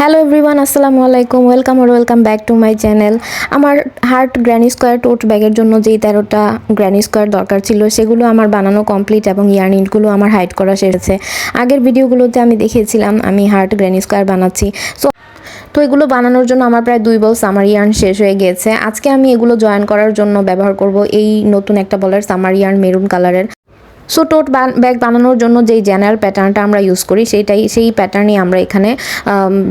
Hello everyone আসসালামু আলাইকুম welcome R welcome back to my channel আমার হার্ট গ্র্যানি স্কোয়ার টোট ব্যাগের জন্য যেই তেরোটা গ্র্যানি স্কোয়ার দরকার ছিল, সেগুলো আমার বানানো কমপ্লিট এবং ইয়ারনিটগুলো আমার হাইড করা সেরেছে। আগের ভিডিওগুলোতে আমি দেখিয়েছিলাম, আমি হার্ট গ্র্যানি স্কোয়ার বানাচ্ছি। সো তো এগুলো বানানোর জন্য আমার প্রায় দুই বল সামার ইয়ার্ন শেষ হয়ে গিয়েছে আজকে আমি এগুলো জয়েন করার জন্য ব্যবহার করব এই নতুন একটা বলের সামার ইয়ার্ন মেরুন কালারের সো টোট ব্যাগ বানানোর জন্য যেই জেনারেল প্যাটার্নটা আমরা ইউজ করি সেটাই সেই প্যাটার্নই আমরা এখানে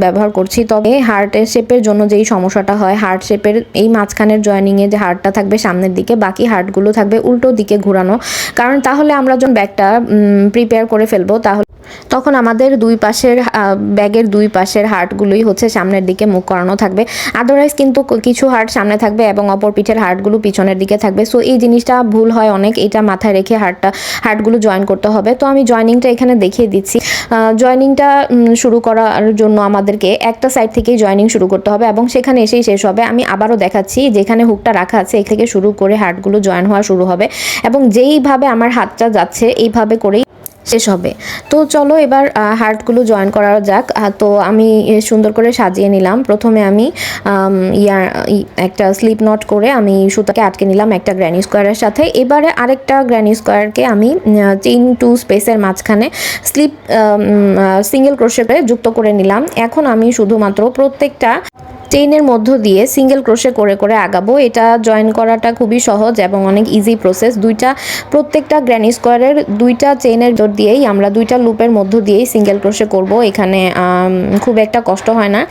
ব্যবহার করছি। তবে হার্টের শেপের জন্য যেই সমস্যাটা হয় হার্ট শেপের এই মাঝখানের জয়েনিংয়ে যে হার্টটা থাকবে সামনের দিকে, বাকি হার্টগুলো থাকবে উল্টো দিকে ঘোরানো। কারণ তাহলে আমরা যখন ব্যাগটা প্রিপেয়ার করে ফেলব, তাহলে তখন আমাদের দুই পাশের ব্যাগের দুই পাশের হার্টগুলোই হচ্ছে সামনের দিকে মুখ করানো থাকবে। আদারওয়াইজ কিন্তু কিছু হার্ট সামনে থাকবে এবং অপর পিঠের হার্টগুলো পিছনের দিকে থাকবে। সো এই জিনিসটা ভুল হয় অনেক। এটা মাথায় রেখে হার্টটা হার্টগুলো জয়েন করতে হবে। তো আমি জয়নিংটা এখানে দেখিয়ে দিচ্ছি। জয়নিংটা শুরু করার জন্য আমাদেরকে একটা সাইড থেকেই জয়নিং শুরু করতে হবে এবং সেখানে এসেই শেষ হবে। আমি আবারও দেখাচ্ছি যেখানে হুকটা রাখা আছে এখান থেকে শুরু করে হার্টগুলো জয়েন হওয়া শুরু হবে। এবং যেইভাবে আমার হাতটা যাচ্ছে, এইভাবে করেই শেষ হবে। তো চলো এবার হার্টগুলো জয়েন করা যাক। তো আমি সুন্দর করে সাজিয়ে নিলাম। প্রথমে আমি ইয়ার একটা স্লিপ নট করে আমি সুতাকে আটকে নিলাম একটা গ্র্যানি স্কোয়ারের সাথে। এবারে আরেকটা গ্র্যানি স্কোয়ারকে আমি চেইন টু স্পেসের মাঝখানে স্লিপ সিঙ্গেল ক্রোশেটে যুক্ত করে নিলাম। এখন আমি শুধুমাত্র প্রত্যেকটা চেইনের মধ্য দিয়ে সিঙ্গেল ক্রোশে করে করে আগাবো। এটা জয়েন করাটা খুবই সহজ এবং অনেক ইজি প্রসেস দুইটা প্রত্যেকটা গ্র্যানি স্কোয়ারের দুইটা চেইনের জোর দিয়েই আমরা দুইটা লুপের মধ্য দিয়েই সিঙ্গেল ক্রোশে করব। এখানে খুব একটা কষ্ট হয় না।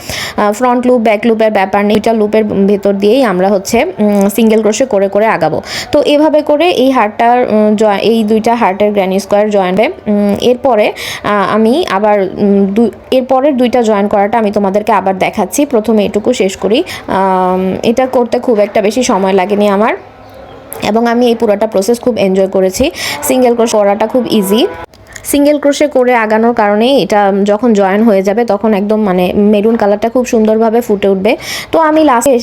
ফ্রন্ট লুপ ব্যাক লুপের ব্যাপার নেই। দুইটা লুপের ভেতর দিয়েই আমরা হচ্ছে সিঙ্গেল ক্রোশে করে করে আগাবো। তো এভাবে করে এই হার্টটার উম, এই দুইটা হার্টের গ্র্যানি স্কোয়ার জয়েন হবে। এরপরে আমি আবার এরপরের দুইটা জয়েন করাটা আমি তোমাদেরকে আবার দেখাচ্ছি। প্রথমে এটুকু শেষ করি। এটা করতে খুব একটা বেশি সময় লাগেনি আমার। এবং আমি এই পুরোটা প্রসেস খুব এনজয় করেছি। সিঙ্গেল ক্রোশ করাটা খুব ইজি সিঙ্গেল ক্রোশে করে আগানোর কারণে এটা যখন জয়েন হয়ে যাবে, তখন একদম মানে মেরুন কালারটা খুব সুন্দরভাবে ফুটে উঠবে। তো আমি লাস্টে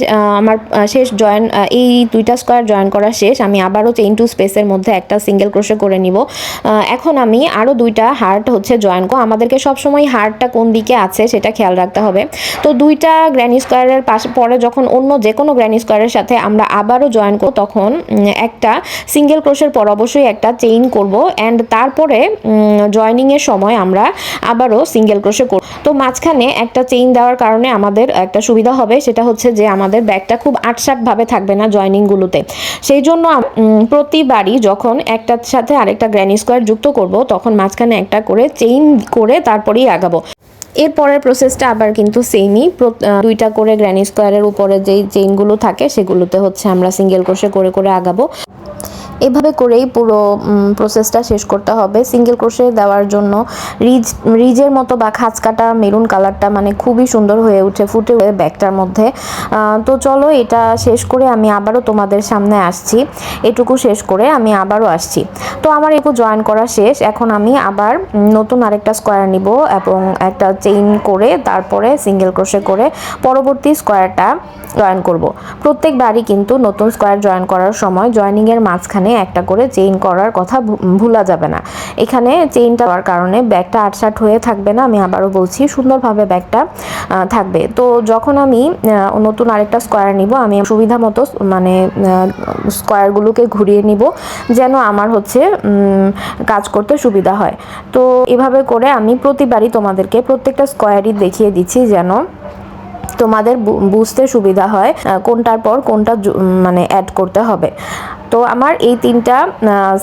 আমার শেষ জয়েন এই দুইটা স্কোয়ার জয়েন করা শেষ। আমি আবারও চেইন টু স্পেসের মধ্যে একটা সিঙ্গেল ক্রোশে করে নিব। এখন আমি আরও দুইটা হার্ট হচ্ছে জয়েন করব আমাদেরকে সবসময় হার্টটা কোন দিকে আছে সেটা খেয়াল রাখতে হবে। তো দুইটা গ্র্যানি স্কোয়ারের পাশে, পরে যখন অন্য যে কোনো গ্র্যানি স্কোয়ারের সাথে আমরা আবারও জয়েন করব, তখন একটা সিঙ্গেল ক্রোশের পর অবশ্যই একটা চেইন করব। অ্যান্ড তারপরে জয়েনিংয়ের সময় আমরা আবারও সিঙ্গেল ক্রোশে করব তো মাঝখানে একটা চেইন দেওয়ার কারণে আমাদের একটা সুবিধা হবে, সেটা হচ্ছে যে আমাদের ব্যাগটা খুব আটসাটভাবে থাকবে না জয়েনিংগুলোতে সেই জন্য প্রতিবারই যখন একটার সাথে আরেকটা গ্র্যানি স্কোয়ার যুক্ত করব, তখন মাঝখানে একটা করে চেইন করে তারপরেই আগাবো। এর পরের প্রসেসটা আবার কিন্তু সেমই দুইটা করে গ্র্যানি স্কোয়ারের উপরে যেই চেইনগুলো থাকে, সেগুলোতে হচ্ছে আমরা সিঙ্গেল ক্রোশে করে করে আগাবো। এভাবে করেই পুরো প্রসেসটা শেষ করতে হবে। সিঙ্গেল ক্রোশে দেওয়ার জন্য রিজ, রিজের মতো বা খাঁচ কাটা মেরুন কালারটা মানে খুবই সুন্দর হয়ে উঠে, ফুটে ব্যাগটার মধ্যে। তো চলো এটা শেষ করে আমি আবারও তোমাদের সামনে আসছি। এটুকু শেষ করে আমি আবারও আসছি। তো আমার একটু জয়েন করা শেষ। এখন আমি আবার নতুন আরেকটা স্কোয়ার নিব এবং একটা চেইন করে তারপরে সিঙ্গেল ক্রোশে করে পরবর্তী স্কোয়ারটা জয়েন করব। প্রত্যেকবারই কিন্তু নতুন স্কোয়ার জয়েন করার সময় জয়েনিংয়ের মাঝখানে একটা করে চেইন করার কথা ভুলা যাবে না। এখানে চেইনটা হওয়ার কারণে ব্যাগটা আটসাট হয়ে থাকবে না, আমি আবারও বলছি, সুন্দরভাবে ব্যাগটা থাকবে। তো যখন আমি নতুন আরেকটা স্কোয়ার নিব, আমি সুবিধা মতো মানে স্কোয়ারগুলোকে ঘুরিয়ে নিব, যেন আমার হচ্ছে কাজ করতে সুবিধা হয়। তো এভাবে করে আমি প্রতিবারই তোমাদেরকে প্রত্যেকটা স্কোয়ারই দেখিয়ে দিচ্ছি যেন তোমাদের বুঝতে সুবিধা হয় কোনটার পর কোনটা মানে অ্যাড করতে হবে। তো আমার এই তিনটা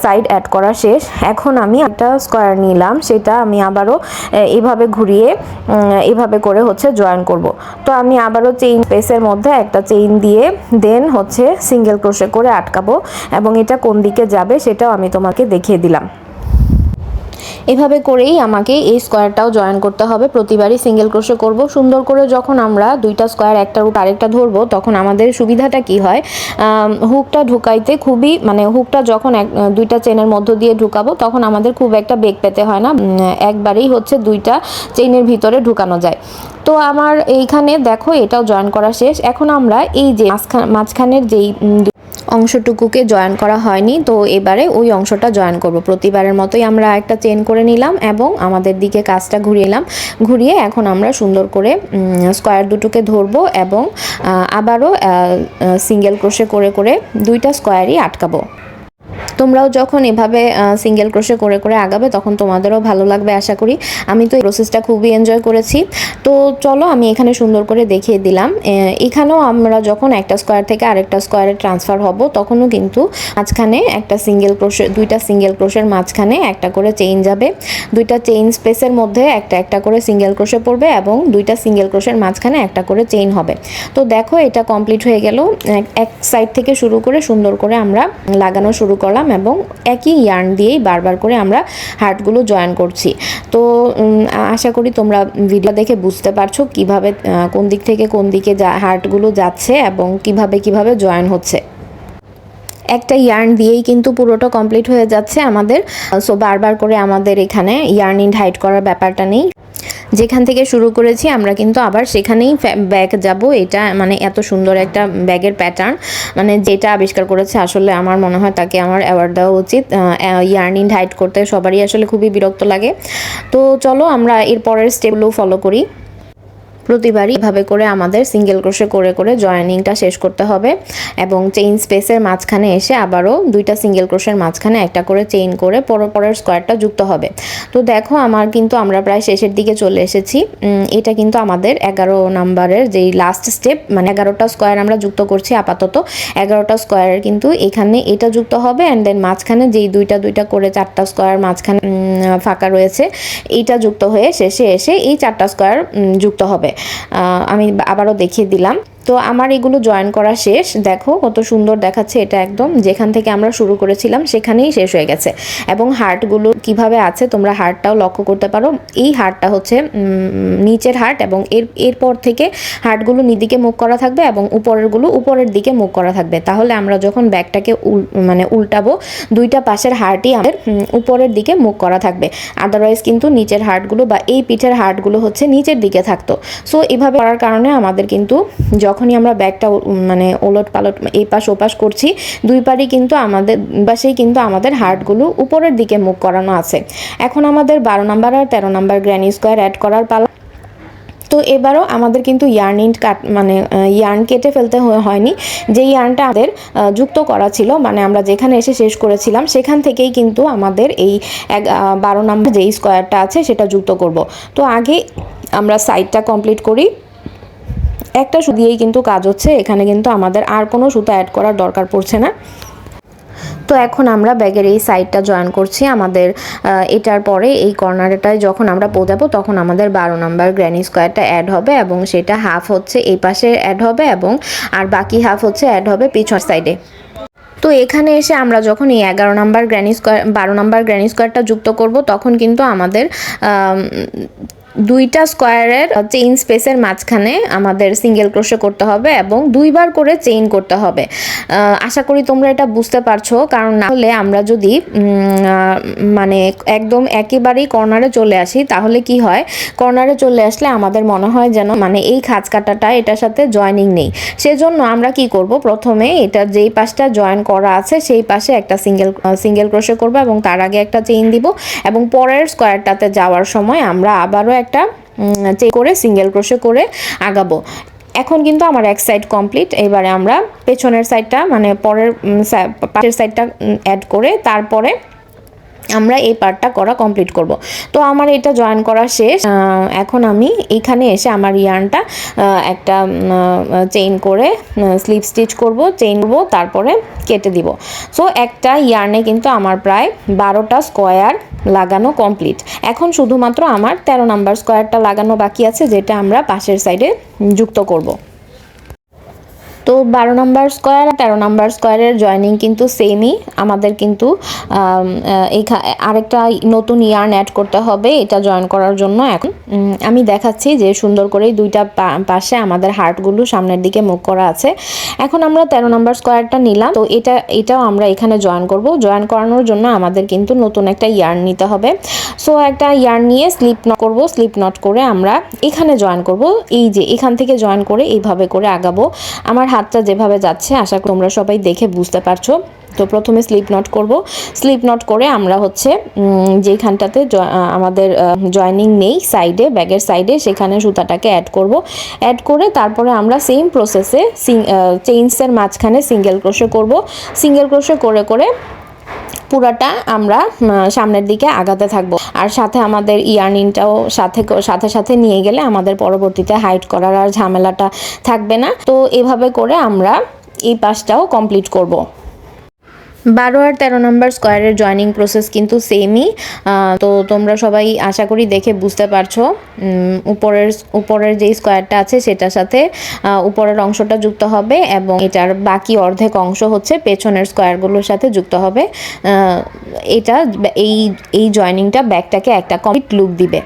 সাইড অ্যাড করা শেষ। এখন আমি একটা স্কোয়ার নিলাম, সেটা আমি আবারও এভাবে ঘুরিয়ে এভাবে করে হচ্ছে জয়েন করব। তো আমি আবারও চেইন পেসের মধ্যে একটা চেইন দিয়ে দেন হচ্ছে সিঙ্গেল ক্রোশে করে আটকাবো, এবং এটা কোন দিকে যাবে সেটাও আমি তোমাকে দেখিয়ে দিলাম। এভাবে করেই আমাকে এই স্কোয়ারটাও জয়েন করতে হবে। প্রতিবারই সিঙ্গেল ক্রোশে করব। সুন্দর করে যখন আমরা দুইটা স্কোয়ার, একটা রুট আরেকটা ধরবো, তখন আমাদের সুবিধাটা কি হয়? হুকটা ঢুকাইতে খুবই মানে হুকটা যখন এক, দুইটা চেনের মধ্য দিয়ে ঢুকাবো, তখন আমাদের খুব একটা বেগ পেতে হয় না। একবারেই হচ্ছে দুইটা চেইনের ভিতরে ঢুকানো যায়। তো আমার এইখানে দেখো, এটাও জয়েন করা শেষ। এখন আমরা এই যে মাঝখান, মাঝখানের যেই অংশটুকুকে জয়েন করা হয়নি, তো এবারে ওই অংশটা জয়েন করব। প্রতিবারের মতোই আমরা একটা চেন করে নিলাম এবং আমাদের দিকে কাজটা ঘুরিয়ে এলাম। ঘুরিয়ে এখন আমরা সুন্দর করে স্কোয়ার দুটোকে ধরব এবং আবারও সিঙ্গেল ক্রোশে করে করে দুইটা স্কোয়ারই আটকাবো। তোমরাও যখন এভাবে সিঙ্গেল ক্রোশে করে করে আগাবে, তখন তোমাদেরও ভালো লাগবে, আশা করি। আমি তো এই প্রসেসটা খুবই এনজয় করেছি। তো চলো, আমি এখানে সুন্দর করে দেখিয়ে দিলাম। এখানেও আমরা যখন একটা স্কোয়ার থেকে আরেকটা স্কোয়ারে ট্রান্সফার হব, তখনও কিন্তু মাঝখানে একটা সিঙ্গেল ক্রোশে দুইটা সিঙ্গেল ক্রোশের মাঝখানে একটা করে চেইন যাবে। দুইটা চেইন স্পেসের মধ্যে একটা একটা করে সিঙ্গেল ক্রোশে পড়বে এবং দুইটা সিঙ্গেল ক্রোশের মাঝখানে একটা করে চেইন হবে। তো দেখো, এটা কমপ্লিট হয়ে গেল। এক- সাইড থেকে শুরু করে সুন্দর করে আমরা লাগানো শুরু করলাম। এবং একই ইয়ার্ন দিয়েই বারবার করে আমরা হার্টগুলো জয়েন করছি। তো আশা করি তোমরা ভিডিও দেখে বুঝতে পারছ কীভাবে কোন দিক থেকে কোন দিকে যা হার্টগুলো যাচ্ছে এবং কীভাবে কীভাবে জয়েন হচ্ছে। একটা ইয়ার্ন দিয়েই কিন্তু পুরোটা কমপ্লিট হয়ে যাচ্ছে আমাদের। সো বারবার করে আমাদের এখানে ইয়ার্ন হাইট করার ব্যাপারটা নেই। যেখান থেকে শুরু করেছি, আমরা কিন্তু আবার সেখানেই ব্যাগ যাব। এটা মানে এত সুন্দর একটা ব্যাগের প্যাটার্ন মানে যেটা আবিষ্কার করেছে, আসলে আমার মনে হয় তাকে আমার অ্যাওয়ার্ড দেওয়া উচিত। ইয়ার্নিং হাইট করতে। সবারই আসলে খুবই বিরক্ত লাগে। তো চলো আমরা এর পরের স্টেপগুলো ফলো করি। প্রতিবারই এভাবে করে আমাদের সিঙ্গেল ক্রোশে করে করে জয়েনিংটা শেষ করতে হবে এবং চেইন স্পেসের মাঝখানে এসে আবারও দুইটা সিঙ্গেল ক্রোশের মাঝখানে একটা করে চেইন করে পর, পরের স্কোয়ারটা যুক্ত হবে। তো দেখো আমার কিন্তু আমরা প্রায় শেষের দিকে চলে এসেছি। এটা কিন্তু আমাদের এগারো নাম্বারের যেই লাস্ট স্টেপ মানে এগারোটা স্কোয়ার আমরা যুক্ত করছি আপাতত। এগারোটা স্কোয়ারের কিন্তু এখানে এটা যুক্ত হবে অ্যান্ড দেন মাঝখানে যেই দুইটা দুইটা করে চারটা স্কোয়ার মাঝখানে ফাঁকা রয়েছে, এইটা যুক্ত হয়ে শেষে এসে এই চারটা স্কোয়ার যুক্ত হবে। আমি আবারও দেখিয়ে দিলাম। তো আমার এগুলো জয়েন করা শেষ। দেখো কত সুন্দর দেখাচ্ছে এটা একদম। যেখান থেকে আমরা শুরু করেছিলাম, সেখানেই শেষ হয়ে গেছে। এবং হার্টগুলো কীভাবে আছে, তোমরা হার্টটাও লক্ষ্য করতে পারো। এই হার্টটা হচ্ছে নিচের হার্ট এবং এর, এরপর থেকে হার্টগুলো নিদিকে মুখ করা থাকবে এবং উপরেরগুলো উপরের দিকে মুখ করা থাকবে। তাহলে আমরা যখন ব্যাগটাকে উল মানে উল্টাবো, দুইটা পাশের হার্টই আমাদের উপরের দিকে মুখ করা থাকবে। আদারওয়াইজ কিন্তু নিচের হার্টগুলো বা এই পিঠের হার্টগুলো হচ্ছে নিচের দিকে থাকতো। সো এভাবে করার কারণে আমাদের কিন্তু যখনই আমরা ব্যাগটা মানে ওলট পালট এই পাশ ওপাশ করছি, দুই পারই কিন্তু আমাদের বাসেই কিন্তু আমাদের হার্টগুলো উপরের দিকে মুখ করানো আছে। এখন আমাদের বারো নাম্বার আর তেরো নাম্বার গ্র্যানি স্কোয়ার অ্যাড করার পালা তো এবারও আমাদের কিন্তু ইয়ার্ন ইন্ট কাট মানে ইয়ার্ন কেটে ফেলতে হয়নি। যে ইয়ার্নটা আমাদের যুক্ত করা ছিল মানে আমরা যেখানে এসে শেষ করেছিলাম, সেখান থেকেই কিন্তু আমাদের এই এক বারো নম্বর যেই স্কোয়ারটা আছে, সেটা যুক্ত করব। তো আগে আমরা সাইডটা কমপ্লিট করি। একটা সুতো দিয়েই কিন্তু কাজ হচ্ছে এখানে কিন্তু আমাদের আর কোনো সুতো অ্যাড করার দরকার পড়ছে না। তো এখন আমরা ব্যাগের এই সাইডটা জয়েন করছি আমাদের এটার পরে এই কর্নারটায় যখন আমরা পোজাবো তখন আমাদের বারো নাম্বার গ্র্যানি স্কোয়ারটা অ্যাড হবে এবং সেটা হাফ হচ্ছে এই পাশে অ্যাড হবে এবং আর বাকি হাফ হচ্ছে অ্যাড হবে পিছন সাইডে তো এখানে এসে আমরা যখন এই এগারো নাম্বার গ্র্যানি স্কোয়ার বারো নাম্বার গ্র্যানি স্কোয়ারটা যুক্ত করব তখন কিন্তু আমাদের আম, দুইটা স্কোয়ারের চেইন স্পেসের মাঝখানে আমাদের সিঙ্গেল ক্রোশে করতে হবে এবং দুইবার করে চেইন করতে হবে। আশা করি তোমরা এটা বুঝতে পারছ, কারণ না হলে আমরা যদি মানে একদম একেবারেই কর্নারে চলে আসি, তাহলে কি হয়? কর্নারে চলে আসলে আমাদের মনে হয় যেন মানে এই খাঁজ কাটাটা, এটার সাথে জয়েনিং নেই। সেজন্য আমরা কি করব? প্রথমে এটা যেই পাশটা জয়েন করা আছে, সেই পাশে একটা সিঙ্গেল সিঙ্গেল ক্রোশে করব এবং তার আগে একটা চেইন দিব এবং পরের স্কোয়ারটাতে যাওয়ার সময় আমরা আবারও একটা চেক করে সিঙ্গেল ক্রোশে করে আগাবো। এখন কিন্তু আমার এক সাইড কমপ্লিট এবারে আমরা পেছনের সাইডটা মানে পরের পাশের সাইডটা অ্যাড করে তারপরে আমরা এই পার্টটা করা কমপ্লিট করব। তো আমার এটা জয়েন করা শেষ। এখন আমি এখানে এসে আমার ইয়ার্নটা একটা চেইন করে স্লিপ স্টিচ করব চেইন করব, তারপরে কেটে দিব। সো একটা ইয়ার্নে কিন্তু আমার প্রায় বারোটা স্কোয়ার লাগানো কমপ্লিট এখন শুধুমাত্র আমার তেরো নাম্বার স্কোয়ারটা লাগানো বাকি আছে, যেটা আমরা পাশের সাইডে যুক্ত করব। তো বারো নম্বর স্কোয়ার আর তেরো নম্বর স্কোয়ারের জয়েনিং কিন্তু সেমই আমাদের কিন্তু আরেকটা নতুন ইয়ার্ন অ্যাড করতে হবে, এটা জয়েন করার জন্য এখন। আমি দেখাচ্ছি যে সুন্দর করেই দুইটা পাশে আমাদের হার্টগুলো সামনের দিকে মুখ করা আছে। এখন আমরা তেরো নম্বর স্কোয়ারটা নিলাম। তো এটা, এটাও আমরা এখানে জয়েন করব। জয়েন করানোর জন্য আমাদের কিন্তু নতুন একটা ইয়ার্ন নিতে হবে। সো একটা ইয়ার্ন নিয়ে স্লিপ নট করব স্লিপ নট করে আমরা এখানে জয়েন করব। এই যে, এখান থেকে জয়েন করে এইভাবে করে আগাবো। আমার হাতটা যেভাবে যাচ্ছে, আশা করি তোমরা সবাই দেখে বুঝতে পারছ। তো প্রথমে স্লিপ নট করব। স্লিপ নট করে আমরা হচ্ছে যেখানটাতে আমাদের জয়নিং নেই সাইডে ব্যাগের সাইডে সেখানে সুতাটাকে অ্যাড করব। অ্যাড করে তারপরে আমরা সেম প্রসেসে চেইনসের মাঝখানে সিঙ্গেল ক্রোশে করব। সিঙ্গেল ক্রোশে করে করে পুরাটা আমরা সামনের দিকে আগাতে থাকব। আর সাথে আমাদের ইয়ার্নিংটাও সাথে সাথে সাথে নিয়ে গেলে আমাদের পরবর্তীতে হাইট করার আর ঝামেলাটা থাকবে না। তো এভাবে করে আমরা এই পাশটাও কমপ্লিট করব। বারো আর তেরো নম্বর স্কোয়ারের জয়নিং প্রসেস কিন্তু সেমই তো তোমরা সবাই আশা করি দেখে বুঝতে পারছ উপরের উপরের যে স্কোয়ারটা আছে সেটার সাথে উপরের অংশটা যুক্ত হবে এবং এটার বাকি অর্ধেক অংশ হচ্ছে পেছনের স্কোয়ারগুলোর সাথে যুক্ত হবে। এটা এই এই জয়নিংটা ব্যাগটাকে একটা কমপ্লিট লুক দিবে।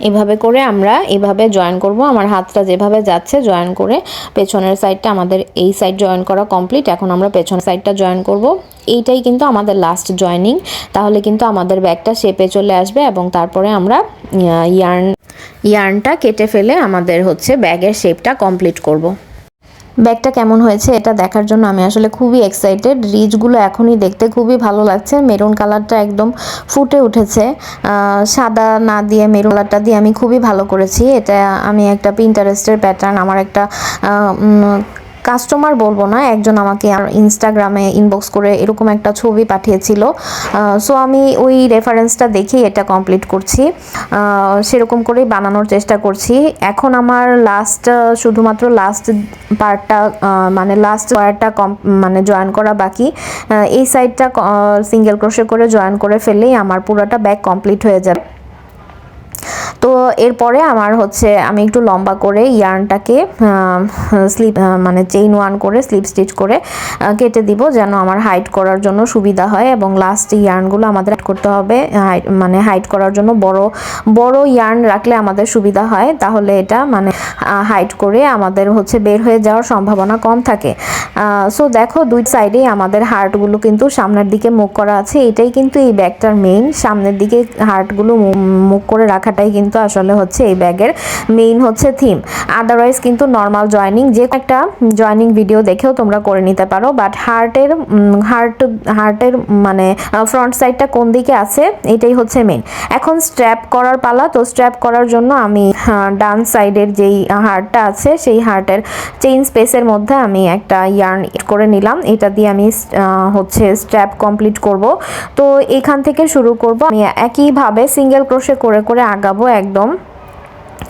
এভাবে করে আমরা এভাবে জয়েন করব। আমার হাতটা যেভাবে যাচ্ছে জয়েন করে পেছনের সাইডটা আমাদের এই সাইড জয়েন করা কমপ্লিট এখন আমরা পেছনের সাইডটা জয়েন করব। এইটাই কিন্তু আমাদের লাস্ট জয়েনিং তাহলে কিন্তু আমাদের ব্যাগটা শেপে চলে আসবে এবং তারপরে আমরা ইয়ার্ন ইয়ার্নটা কেটে ফেলে আমাদের হচ্ছে ব্যাগের শেপটা কমপ্লিট করব। ব্যাগটা কেমন হয়েছে এটা দেখার জন্য আমি আসলে খুবই এক্সাইটেড রিচগুলো এখনই দেখতে খুবই ভালো লাগছে। মেরুন কালারটা একদম ফুটে উঠেছে। সাদা না দিয়ে মেরুন কালারটা দিয়ে আমি খুবই ভালো করেছি। এটা আমি একটা পিন্টারেস্টের প্যাটার্ন আমার একটা কাস্টমার বলব না, একজন আমাকে ইনস্টাগ্রামে ইনবক্স করে এরকম একটা ছবি পাঠিয়েছিল। সো আমি ওই রেফারেন্সটা দেখেই এটা কমপ্লিট করছি। সেরকম করেই বানানোর চেষ্টা করছি। এখন আমার লাস্ট শুধুমাত্র লাস্ট পার্টটা মানে লাস্ট ওয়ারটা কম মানে জয়েন করা বাকি। এই সাইডটা সিঙ্গেল ক্রোশে করে জয়েন করে ফেললেই আমার পুরোটা ব্যাগ কমপ্লিট হয়ে যাবে। তো এরপরে আমার হচ্ছে আমি একটু লম্বা করে ইয়ার্নটাকে স্লিপ মানে চেইন ওয়ান করে স্লিপ স্টিচ করে কেটে দিব যেন আমার হাইট করার জন্য সুবিধা হয় এবং লাস্ট ইয়ার্নগুলো আমাদের করতে হবে মানে হাইট করার জন্য বড় বড় ইয়ার্ন রাখলে আমাদের সুবিধা হয়। তাহলে এটা মানে হাইট করে আমাদের হচ্ছে বের হয়ে যাওয়ার সম্ভাবনা কম থাকে। সো দেখো দুই সাইডেই আমাদের হার্টগুলো কিন্তু সামনের দিকে মুখ করা আছে। এটাই কিন্তু এই ব্যাগটার মেইন সামনের দিকে হার্টগুলো মুখ করে রাখাটাই কিন্তু আসলে হচ্ছে এই ব্যাগের মেইন হচ্ছে থিম আদারওয়াইজ কিন্তু নর্মাল জয়নিং যে একটা জয়নিং ভিডিও দেখেও তোমরা করে নিতে পারো বাট হার্টের হার্ট হার্টের মানে ফ্রন্ট সাইডটা কোন দিকে আছে, এটাই হচ্ছে মেইন এখন স্ট্র্যাপ করার পালা, তো স্ট্র্যাপ করার জন্য আমি ডান সাইডের যেই হার্টটা আছে, সেই হার্টের চেইন স্পেসের মধ্যে আমি একটা ইয়ার্ন করে নিলাম। এটা দিয়ে আমি হচ্ছে স্ট্র্যাপ কমপ্লিট করব। তো এখান থেকে শুরু করব। আমি একইভাবে সিঙ্গেল ক্রোশে করে করে আগাবো একদম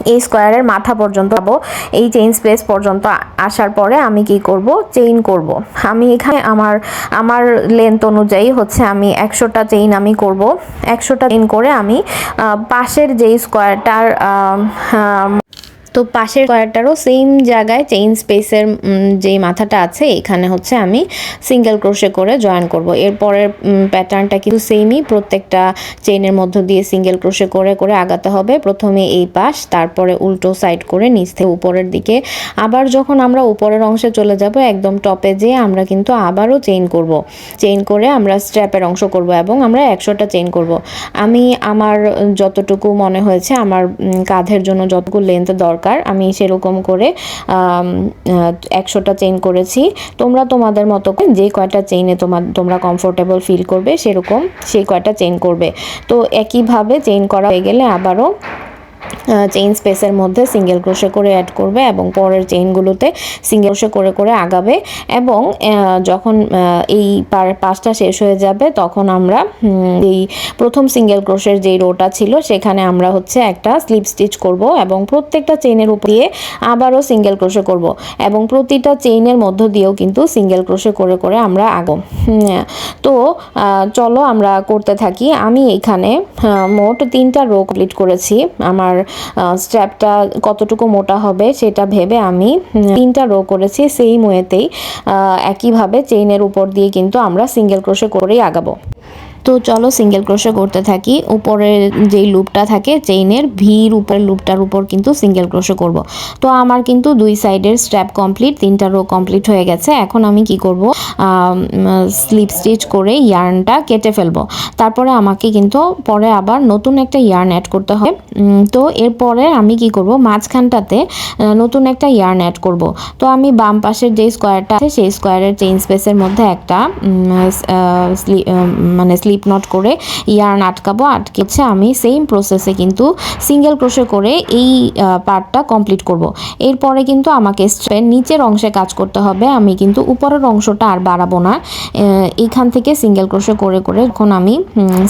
এই স্কোয়ারের মাথা পর্যন্ত পাবো এই চেইন স্পেস পর্যন্ত আসার পরে আমি কি করব? চেইন করব। আমি এখানে আমার আমার লেন্থ অনুযায়ী হচ্ছে আমি একশোটা চেইন আমি করব। একশোটা চেইন করে আমি পাশের যেই স্কোয়ারটার তো পাশের স্কোয়ারটারও সেম জায়গায় চেইন স্পেসের যেই মাথাটা আছে, এখানে হচ্ছে আমি সিঙ্গেল ক্রোশে করে জয়েন করব। এরপরের প্যাটার্নটা কিন্তু সেমই প্রত্যেকটা চেইনের মধ্য দিয়ে সিঙ্গেল ক্রোশে করে করে আগাতে হবে। প্রথমে এই পাশ, তারপরে উল্টো সাইড করে নিচ থেকে উপরের দিকে। আবার যখন আমরা উপরের অংশে চলে যাব, একদম টপে যেয়ে আমরা কিন্তু আবারও চেইন করব। চেইন করে আমরা স্ট্র্যাপের অংশ করব এবং আমরা একশোটা চেইন করব। আমি আমার যতটুকু মনে হয়েছে, আমার কাঁধের জন্য যতটুকু লেন্থ দরকার আমি সেরকম করে একশোটা চেইন করেছি। তোমরা তোমাদের মতো যে কয়টা চেইনে তোমার, তোমরা কমফোর্টেবল ফিল করবে, সেরকম সেই কয়টা চেইন করবে। তো একইভাবে চেইন করা হয়ে গেলে আবারও চেইন স্পেসের মধ্যে সিঙ্গেল ক্রোশে করে অ্যাড করবে এবং পরের চেইনগুলোতে সিঙ্গেল ক্রোশে করে করে আগাবে এবং যখন এই পাঁচটা শেষ হয়ে যাবে তখন আমরা এই প্রথম সিঙ্গেল ক্রোশের যেই রোটা ছিল সেখানে আমরা হচ্ছে একটা স্লিপ স্টিচ করব এবং প্রত্যেকটা চেইনের উপর দিয়ে আবারও সিঙ্গেল ক্রোশে করব এবং প্রতিটা চেইনের মধ্য দিয়েও কিন্তু সিঙ্গেল ক্রোশে করে করে আমরা আগো তো চলো আমরা করতে থাকি। আমি এখানে মোট তিনটা রো কমপ্লিট করেছি। আমার স্ট্র্যাপটা কতটুকু মোটা হবে সেটা ভেবে আমি তিনটা রো করেছি সেই ওয়েতেই একইভাবে চেইনের উপর দিয়ে কিন্তু আমরা সিঙ্গেল ক্রোশে করেই আগাবো। তো চলো সিঙ্গেল ক্রোশে করতে থাকি। উপরের যেই লুপটা থাকে চেইনের ভির উপরের লুপটার উপর কিন্তু সিঙ্গেল ক্রোশে করব। তো আমার কিন্তু দুই সাইডের স্ট্র্যাপ কমপ্লিট তিনটা রো কমপ্লিট হয়ে গেছে। এখন আমি কি করব? স্লিপ স্টিচ করে ইয়ার্নটা কেটে ফেলব। তারপরে আমাকে কিন্তু পরে আবার নতুন একটা ইয়ার্ন অ্যাড করতে হবে। তো এরপরে আমি কি করব? মাঝখানটাতে নতুন একটা ইয়ার্ন অ্যাড করব। তো আমি বাম পাশের যে স্কোয়ারটা আছে, সেই স্কোয়ারের চেইন স্পেসের মধ্যে একটা মানে স্লিপ নট করে ইয়ার্ন আটকাবো আটকেছে আমি সেম প্রসেসে কিন্তু সিঙ্গেল ক্রোশে করে এই পার্টটা কমপ্লিট করব। এরপরে কিন্তু আমাকে স্ট্রেপের নিচের অংশে কাজ করতে হবে। আমি কিন্তু উপরের অংশটা আর বাড়াবো না। এইখান থেকে সিঙ্গেল ক্রোশে করে করে যখন আমি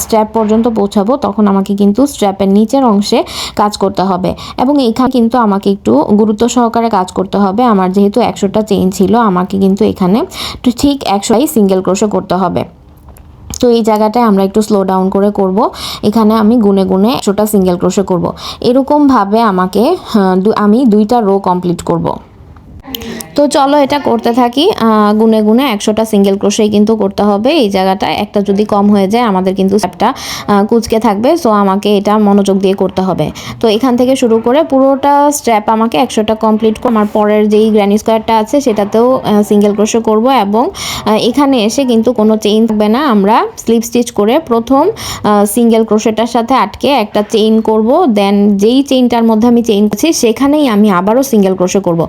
স্ট্র্যাপ পর্যন্ত পৌঁছাবো, তখন আমাকে কিন্তু স্ট্র্যাপের নিচের অংশে কাজ করতে হবে। এবং এইখানে কিন্তু আমাকে একটু গুরুত্ব সহকারে কাজ করতে হবে। আমার যেহেতু একশোটা চেইন ছিল, আমাকে কিন্তু এখানে ঠিক একশোটাই সিঙ্গেল ক্রোশে করতে হবে। তো এই জায়গাটায় আমরা একটু স্লো ডাউন করে করব। এখানে আমি গুনে গুনে একশোটা সিঙ্গেল ক্রোশে করব। এরকমভাবে আমাকে দু- আমি দুইটা রো কমপ্লিট করব। তো চলো এটা করতে থাকি। গুনে গুনে একশোটা সিঙ্গেল ক্রোশেই কিন্তু করতে হবে এই জায়গাটায়। একটা যদি কম হয়ে যায়, আমাদের কিন্তু স্যাপটা কুচকে থাকবে। সো আমাকে এটা মনোযোগ দিয়ে করতে হবে। তো এখান থেকে শুরু করে পুরোটা স্ট্র্যাপ আমাকে একশোটা কমপ্লিট আমার পরের যেই গ্র্যানি স্কোয়ারটা আছে, সেটাতেও সিঙ্গেল ক্রোশে করব এবং এখানে এসে কিন্তু কোনো চেইন থাকবে না। আমরা স্লিপ স্টিচ করে প্রথম সিঙ্গেল ক্রোশেটার সাথে আটকে একটা চেইন করব। দেন যেই চেইনটার মধ্যে আমি চেইন করছি, সেখানেই আমি আবারও সিঙ্গেল ক্রোশে করব।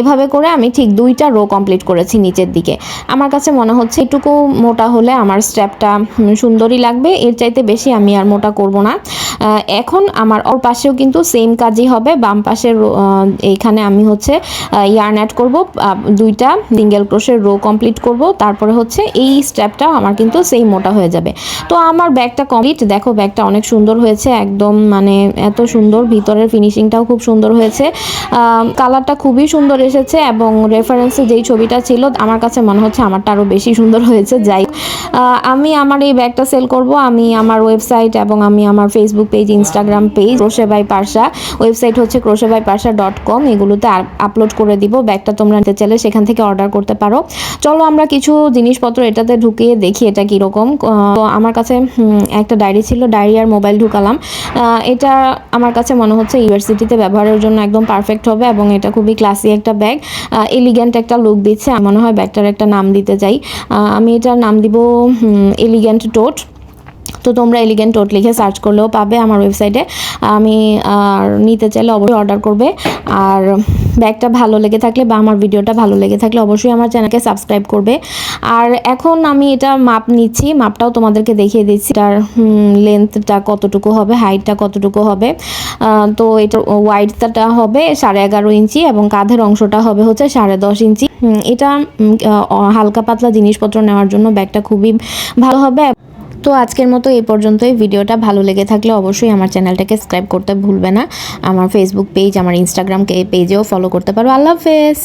এভাবে করে আমি ঠিক দুইটা রো কমপ্লিট করেছি নিচের দিকে। আমার কাছে মনে হচ্ছে এটুকু মোটা হলে আমার স্ট্র্যাপটা সুন্দরই লাগবে। এর চাইতে বেশি আমি আর মোটা করব না। এখন আমার ওর পাশেও কিন্তু সেম কাজই হবে। বাম পাশের এইখানে আমি হচ্ছে ইয়ার্ন অ্যাড করব। দুইটা সিঙ্গেল ক্রোশের রো কমপ্লিট করব। তারপরে হচ্ছে এই স্ট্র্যাপটাও আমার কিন্তু সেই মোটা হয়ে যাবে। তো আমার ব্যাগটা কমপ্লিট দেখো ব্যাগটা অনেক সুন্দর হয়েছে। একদম মানে এত সুন্দর। ভিতরের ফিনিশিংটাও খুব সুন্দর হয়েছে। কালারটা খুবই সুন্দর এসেছে। এবং রেফারেন্সে যেই ছবিটা ছিল, আমার কাছে মনে হচ্ছে আমারটা আরও বেশি সুন্দর হয়েছে। যাই আমি আমার এই ব্যাগটা সেল করব। আমি আমার ওয়েবসাইট এবং আমি আমার Facebook page Instagram page crochet by Parsa website হচ্ছে crochet by Parsa dot com এগুলোতে আপলোড করে দিব। ব্যাগটা তোমরা নিতে চাইলে সেখান থেকে অর্ডার করতে পারো। চলো আমরা কিছু জিনিসপত্র এটাতে ঢুকিয়ে দেখি এটা কীরকম। তো আমার কাছে একটা ডায়েরি ছিল ডায়েরি আর মোবাইল ঢুকালাম। এটা আমার কাছে মনে হচ্ছে ইউনিভার্সিটিতে ব্যবহারের জন্য একদম পারফেক্ট হবে এবং এটা খুবই ক্লাসি একটা ব্যাগ এলিগ্যান্ট একটা লুক দিচ্ছে। মনে হয় ব্যাগটার একটা নাম দিতে যাই আমি এটার নাম দিব এলিগ্যান্ট টোট তো তোমরা এলিগেন্ট টোট লিখে সার্চ করলেও পাবে আমার ওয়েবসাইটে আমি নিতে চাইলে অবশ্যই অর্ডার করবে। আর ব্যাগটা ভালো লেগে থাকলে বা আমার ভিডিওটা ভালো লেগে থাকলে অবশ্যই আমার চ্যানেলকে সাবস্ক্রাইব করবে। আর এখন আমি এটা মাপ নিচ্ছি, মাপটাও তোমাদেরকে দেখিয়ে দিচ্ছি। এটার লেন্থটা কতটুকু হবে হাইটটা কতটুকু হবে তো এটা ওয়াইডটা হবে সাড়ে এগারো ইঞ্চি এবং কাঁধের অংশটা হবে হচ্ছে সাড়ে দশ ইঞ্চি। এটা হালকা পাতলা জিনিসপত্র নেওয়ার জন্য ব্যাগটা খুবই ভালো হবে। তো আজকের মতো এই পর্যন্তই। ভিডিওটা ভালো লেগে থাকলে অবশ্যই আমার চ্যানেলটাকে সাবস্ক্রাইব করতে ভুলবে না। আমার ফেসবুক পেজ আমার ইনস্টাগ্রাম পেজেও ফলো করতে পারো। আল্লাহ হাফেজ।